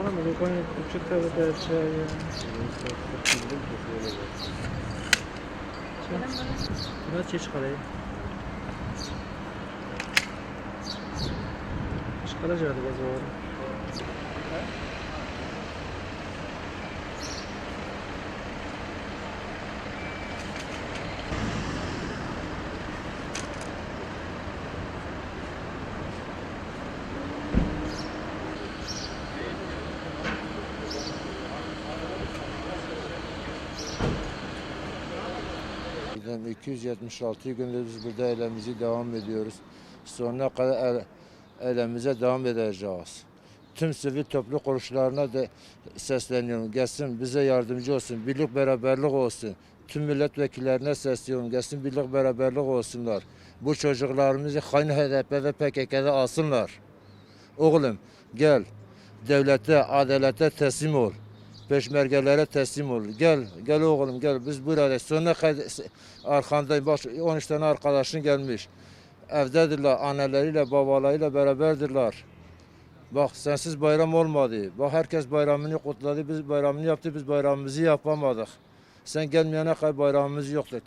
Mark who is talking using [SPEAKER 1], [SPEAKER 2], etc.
[SPEAKER 1] Ona może koniec poczytał też. Biraz çeşit kalayı. Çıkaracağız bazı var.
[SPEAKER 2] Giden 276 gündür biz burada eylemizi devam ediyoruz. Sonuna kadar el, eylemize devam edeceğiz. Tüm sivil topluluk kuruluşlarına da sesleniyorum. Gelsin bize yardımcı olsun. Birlik beraberlik olsun. Tüm milletvekillerine sesleniyorum. Gelsin birlik beraberlik olsunlar. Bu çocuklarımızı hain HDP ve PKK'da alsınlar. Oğlum gel. Devlete, adalete teslim ol. Peşmergelere teslim ol. Gel, gel oğlum gel. Biz burada sonuna arkandayım. Bak 13 tane arkadaşın gelmiş. Evdedirler, anneleriyle, babalarıyla beraberdirler. Bak sensiz bayram olmadı. Bak herkes bayramını kutladı. Biz bayramını yaptı. Biz bayramımızı yapamadık. Sen gelmeyene kadar bayramımız yoktur.